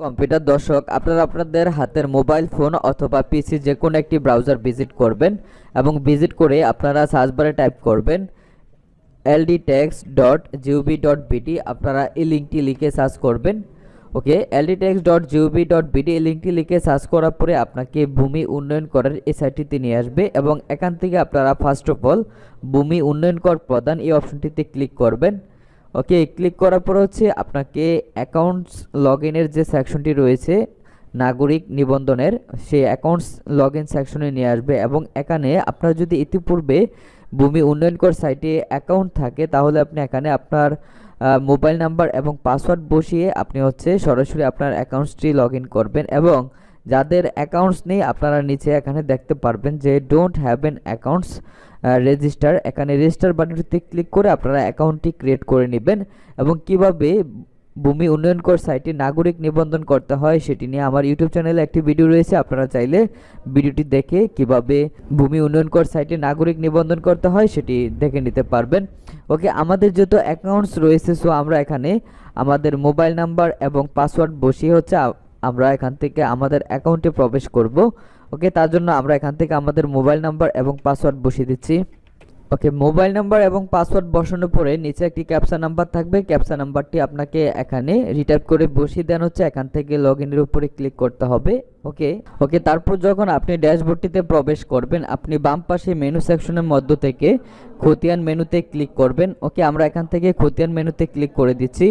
Computer দর্শক, আপনারা আপনাদের হাতের মোবাইল ফোন অথবা পিসি যে কোনো একটি ব্রাউজার ভিজিট করবেন এবং ভিজিট করে আপনারা সার্চ বারে টাইপ করবেন এলডি টেক্স ডট জিওবি ডট বিটি আপনারা এই লিঙ্কটি লিখে সার্চ করবেন। ওকে এলডি টেক্স ডট জিওবি ডট বিটি এই লিঙ্কটি লিখে সার্চ করার পরে আপনাকে ভূমি উন্নয়ন করার এই সাইটটিতে নিয়ে আসবে এবং এখান থেকে আপনারা ফার্স্ট অফ অল ভূমি উন্নয়ন কর প্রদান এই অপশনটিতে ক্লিক করবেন। ওকে ক্লিক করার পর হচ্ছে আপনাকে অ্যাকাউন্টস লগ ইনের যে সেকশনটি রয়েছে, নাগরিক নিবন্ধনের, সেই অ্যাকাউন্টস লগ ইন সেকশনে নিয়ে আসবে এবং এখানে আপনার যদি ইতিপূর্বে ভূমি উন্নয়ন কর সাইটে অ্যাকাউন্ট থাকে, তাহলে আপনি এখানে আপনার মোবাইল নাম্বার এবং পাসওয়ার্ড বসিয়ে আপনি হচ্ছে সরাসরি আপনার অ্যাকাউন্টসটি লগ করবেন এবং যাদের অ্যাকাউন্টস নেই, আপনারা নিচে এখানে দেখতে পারবেন যে don't have an accounts register এখানে রেজিস্টার বাটনটিতে ক্লিক করে আপনারা অ্যাকাউন্টটি ক্রিয়েট করে নেবেন এবং কীভাবে ভূমি উন্নয়ন কর সাইটে নাগরিক নিবন্ধন করতে হয় সেটি নিয়ে আমার ইউটিউব চ্যানেলে একটি ভিডিও রয়েছে। আপনারা চাইলে ভিডিওটি দেখে কীভাবে ভূমি উন্নয়ন কর সাইটে নাগরিক নিবন্ধন করতে হয় সেটি দেখে নিতে পারবেন। ওকে আমাদের যত অ্যাকাউন্টস রয়েছে সো আমরা এখানে আমাদের মোবাইল নাম্বার এবং পাসওয়ার্ড বসিয়ে হচ্ছে আমরা এখান থেকে আমাদের অ্যাকাউন্টে প্রবেশ করব। ওকে তার জন্য আমরা এখান থেকে আমাদের মোবাইল নাম্বার এবং পাসওয়ার্ড বসিয়ে দিচ্ছি। ওকে মোবাইল নাম্বার এবং পাসওয়ার্ড বসানোর পরে নিচে একটি ক্যাপচা নাম্বার থাকবে। ক্যাপচা নাম্বারটি আপনাকে এখানে রিটাইপ করে বসিয়ে দেন হচ্ছে এখান থেকে লগ ইনের উপরে ক্লিক করতে হবে। ওকে ওকে তারপর যখন আপনি ড্যাশবোর্ডটিতে প্রবেশ করবেন, আপনি বাম পাশে মেনু সেকশনের মধ্য থেকে খতিয়ান মেনুতে ক্লিক করবেন। ওকে আমরা এখান থেকে খতিয়ান মেনুতে ক্লিক করে দিচ্ছি।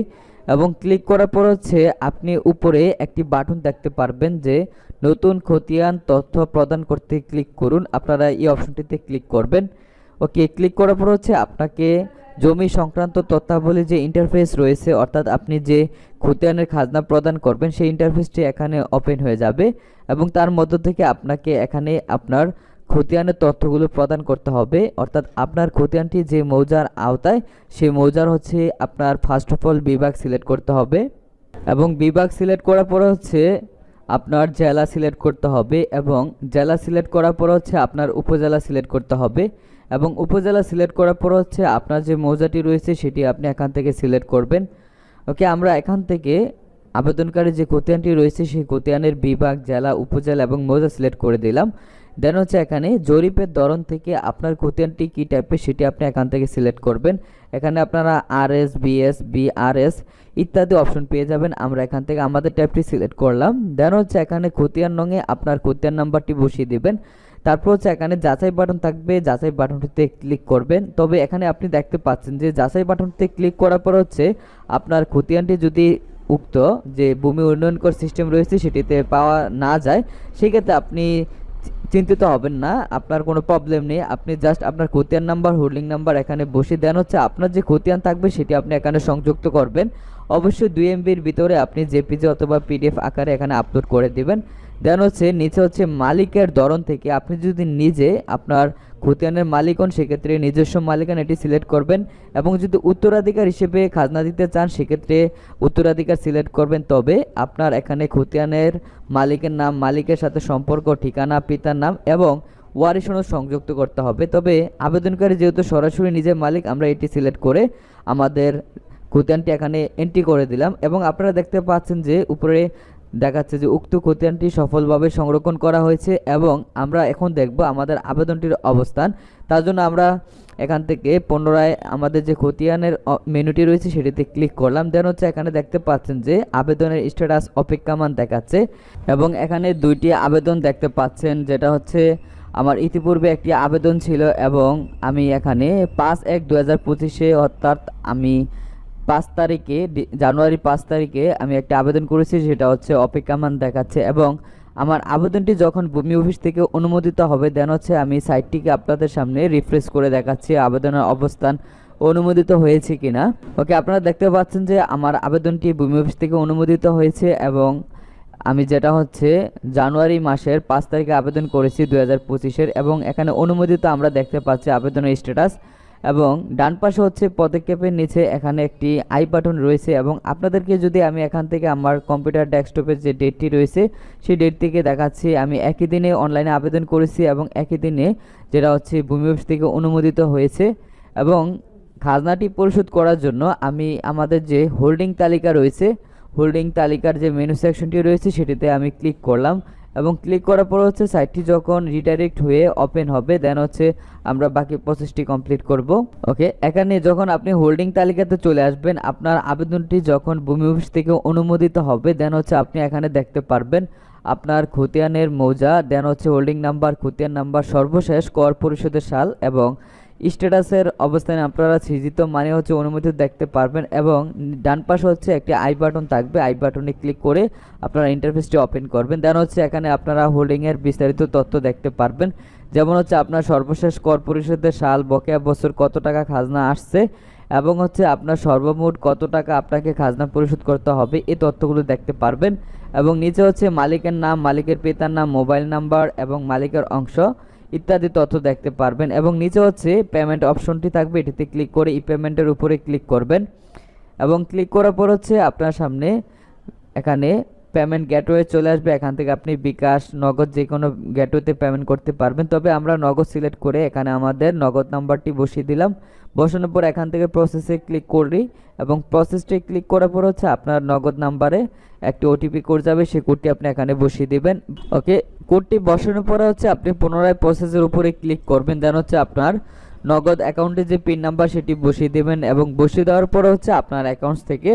এবং ক্লিক করার পর হচ্ছে আপনি উপরে একটি বাটন দেখতে পারবেন যে নতুন খতিয়ান তথ্য প্রদান করতে ক্লিক করুন। আপনারা এই অপশনটিতে ক্লিক করবেন। ওকে, ক্লিক করার পর হচ্ছে আপনাকে জমি সংক্রান্ত তথ্যাবলী যে ইন্টারফেস রয়েছে, অর্থাৎ আপনি যে খতিয়ানের খাজনা প্রদান করবেন, সেই ইন্টারফেসটি এখানে ওপেন হয়ে যাবে এবং তার মধ্য থেকে আপনাকে এখানে আপনার খতিয়ানের তথ্যগুলো প্রদান করতে হবে। অর্থাৎ আপনার খতিয়ানটি যে মৌজার আওতায়, সেই মৌজার হচ্ছে আপনার ফার্স্ট অফ অল বিভাগ সিলেক্ট করতে হবে। এবং বিভাগ সিলেক্ট করার পরে হচ্ছে আপনার জেলা সিলেক্ট করতে হবে এবং জেলা সিলেক্ট করার পর হচ্ছে আপনার উপজেলা সিলেক্ট করতে হবে। এবং উপজেলা সিলেক্ট করার পর হচ্ছে আপনার যে মৌজাটি রয়েছে, সেটি আপনি এখান থেকে সিলেক্ট করবেন। ওকে আমরা এখান থেকে আবেদনকারী যে খতিয়ানটি রয়েছে, সেই খতিয়ানের বিভাগ, জেলা, উপজেলা এবং মৌজা সিলেক্ট করে দিলাম। দেন হচ্ছে এখানে জরিপের ধরন থেকে আপনার খতিয়ানটি কী টাইপের সেটি আপনি এখান থেকে সিলেক্ট করবেন। এখানে আপনারা আর এস বিএস বিআরএস ইত্যাদি অপশন পেয়ে যাবেন। আমরা এখান থেকে আমাদের টাইপটি সিলেক্ট করলাম। দেন হচ্ছে এখানে খতিয়ান নঙে আপনার খতিয়ান নাম্বারটি বসিয়ে দিবেন। তারপর হচ্ছে এখানে যাচাই বাটন থাকবে। যাচাই বাটনটিতে ক্লিক করবেন। তবে এখানে আপনি দেখতে পাচ্ছেন যে যাচাই বাটনটিতে ক্লিক করার পর হচ্ছে আপনার খতিয়ানটি যদি উক্ত যে ভূমি উন্নয়ন কর সিস্টেম রয়েছে সেটিতে পাওয়া না যায়, সেক্ষেত্রে আপনি চিন্তিত হবেন না, আপনার কোনো প্রবলেম নেই। আপনি জাস্ট আপনার খতিয়ান নাম্বার হোল্ডিং নাম্বার এখানে বসে দেন। হচ্ছে আপনার যে খতিয়ান থাকবে সেটি আপনি এখানে সংযুক্ত করবেন। অবশ্যই দুই এমবির ভিতরে আপনি জেপিজি অথবা পিডিএফ আকারে এখানে আপলোড করে দিবেন। দেন হচ্ছে নিচে হচ্ছে মালিকের ধরন থেকে আপনি যদি নিজে আপনার খতিয়ানের মালিক হন সেক্ষেত্রে নিজস্ব মালিকান এটি সিলেক্ট করবেন এবং যদি উত্তরাধিকার হিসেবে খাজনা দিতে চান, সেক্ষেত্রে উত্তরাধিকার সিলেক্ট করবেন। তবে আপনার এখানে খতিয়ানের মালিকের নাম, মালিকের সাথে সম্পর্ক, ঠিকানা, পিতার নাম এবং ওয়ারিশ সংযুক্ত করতে হবে। তবে আবেদনকারী যেহেতু সরাসরি নিজের মালিক, আমরা এটি সিলেক্ট করে আমাদের খতিয়ানটি এখানে এন্ট্রি করে দিলাম এবং আপনারা দেখতে পাচ্ছেন যে উপরে দেখাচ্ছে যে উক্ত খতিয়ানটি সফলভাবে সংরক্ষণ করা হয়েছে এবং আমরা এখন দেখব আমাদের আবেদনটির অবস্থান। তার জন্য আমরা এখান থেকে পুনরায় আমাদের যে খতিয়ানের মেনুটি রয়েছে সেটিতে ক্লিক করলাম। দেন হচ্ছে এখানে দেখতে পাচ্ছেন যে আবেদনের স্ট্যাটাস অপেক্ষামান দেখাচ্ছে এবং এখানে দুইটি আবেদন দেখতে পাচ্ছেন। যেটা হচ্ছে আমার ইতিপূর্বে একটি আবেদন ছিল এবং আমি এখানে পাঁচ এক দু হাজার পঁচিশে অর্থাৎ আমি পাঁচ তারিখে জানুয়ারি পাঁচ তারিখে আমি একটা আবেদন করেছি, সেটা হচ্ছে অপেক্ষামান দেখাচ্ছে এবং আমার আবেদনটি যখন ভূমি অফিস থেকে অনুমোদিত হবে, দেন হচ্ছে আমি সাইটটিকে আপনাদের সামনে রিফ্রেশ করে দেখাচ্ছি আবেদনের অবস্থান অনুমোদিত হয়েছে কিনা। ওকে, আপনারা দেখতে পাচ্ছেন যে আমার আবেদনটি ভূমি অফিস থেকে অনুমোদিত হয়েছে এবং আমি যেটা হচ্ছে জানুয়ারি মাসের পাঁচ তারিখে আবেদন করেছি দু হাজার পঁচিশের এবং এখানে অনুমোদিত আমরা দেখতে পাচ্ছি আবেদনের স্ট্যাটাস। এবং ডান পাশে হচ্ছে পদক্ষেপের নিচে এখানে একটি আই বাটন রয়েছে এবং আপনাদেরকে যদি আমি এখান থেকে আমার কম্পিউটার ডেস্কটপের যে ডেটটি রয়েছে, সেই ডেট থেকে দেখাচ্ছি। আমি একই দিনে অনলাইনে আবেদন করেছি এবং একই দিনে যেটা হচ্ছে ভূমি অফিস থেকে অনুমোদিত হয়েছে এবং খাজনাটি পরিশোধ করার জন্য আমি আমাদের যে হোল্ডিং তালিকা রয়েছে, হোল্ডিং তালিকার যে মেনু সেকশনটি রয়েছে, সেটিতে আমি ক্লিক করলাম। এবং ক্লিক করার পর হচ্ছে সাইটটি যখন রিডাইরেক্ট হয়ে ওপেন হবে দেন হচ্ছে আমরা বাকি প্রসেসটি কমপ্লিট করব। ওকে এখানে যখন আপনি হোল্ডিং তালিকাতে চলে আসবেন, আপনার আবেদনটি যখন ভূমি অফিস থেকে অনুমোদিত হবে দেন হচ্ছে আপনি এখানে দেখতে পারবেন আপনার খতিয়ানের মৌজা দেন হচ্ছে হোল্ডিং নাম্বার খতিয়ান নাম্বার সর্বশেষ, কর পরিশোধের সাল এবং স্ট্যাটাসের অবস্থানে আপনারা সৃজিত মানে হচ্ছে অনুমতি দেখতে পারবেন এবং ডান পাশে হচ্ছে একটি আই বাটন থাকবে। আই বাটনে ক্লিক করে আপনারা ইন্টারফেসটি ওপেন করবেন। দেন হচ্ছে এখানে আপনারা হোল্ডিংয়ের বিস্তারিত তথ্য দেখতে পারবেন। যেমন হচ্ছে আপনার সর্বশেষ কর পরিশোধের সাল, বকেয়া, বছর কত টাকা খাজনা আসছে এবং হচ্ছে আপনার সর্বমোট কত টাকা আপনাকে খাজনা পরিশোধ করতে হবে, এই তথ্যগুলো দেখতে পারবেন। এবং নিচে হচ্ছে মালিকের নাম, মালিকের পিতার নাম, মোবাইল নাম্বার এবং মালিকের অংশ। ইত্যাদি তথ্য দেখতে পারবেন এবং নিচে হচ্ছে পেমেন্ট অপশনটি থাকবে, এটিতে ক্লিক করে ই পেমেন্টের উপরে ক্লিক করবেন এবং ক্লিক করার পর হচ্ছে আপনার সামনে এখানে পেমেন্ট গেটওয়ে চলে আসবে, এখান থেকে আপনি বিকাশ, নগদ যে কোনো গেটওয়েতে পেমেন্ট করতে পারবেন। তবে আমরা নগদ সিলেক্ট করে এখানে আমাদের নগদ নাম্বারটি বসিয়ে দিলাম। বসানোর পর এখান থেকে প্রসেসে ক্লিক করি এবং প্রসেসটি ক্লিক করার পর হচ্ছে আপনার নগদ নাম্বারে একটি ওটিপি কোড যাবে, সেই কোডটি আপনি এখানে বসিয়ে দিবেন। ওকে কোডটি বসানোর পরে হচ্ছে আপনি পুনরায় প্রসেসের উপরে ক্লিক করবেন। দেন হচ্ছে আপনার নগদ অ্যাকাউন্টে যে পিন নাম্বার সেটি বসিয়ে দেবেন এবং বসিয়ে দেওয়ার পরে হচ্ছে আপনার অ্যাকাউন্টস থেকে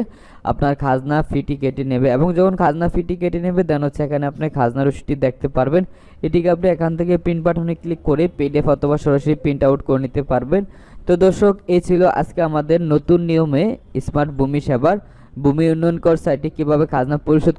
আপনার খাজনা ফিটি কেটে নেবে এবং যখন খাজনা ফিটি কেটে নেবে দেন হচ্ছে এখানে আপনি খাজনা রসিদটি দেখতে পারবেন। এটিকে আপনি এখান থেকে প্রিন্ট বাটনে ক্লিক করে পিডিএফ অথবা সরাসরি প্রিন্ট আউট করে নিতে পারবেন। তো দর্শক এই ছিল আজকে আমাদের নতুন নিয়মে স্মার্ট ভূমি সেবার। ভূমি উন্নয়ন কর সাইটে কীভাবে খাজনা পরিশোধ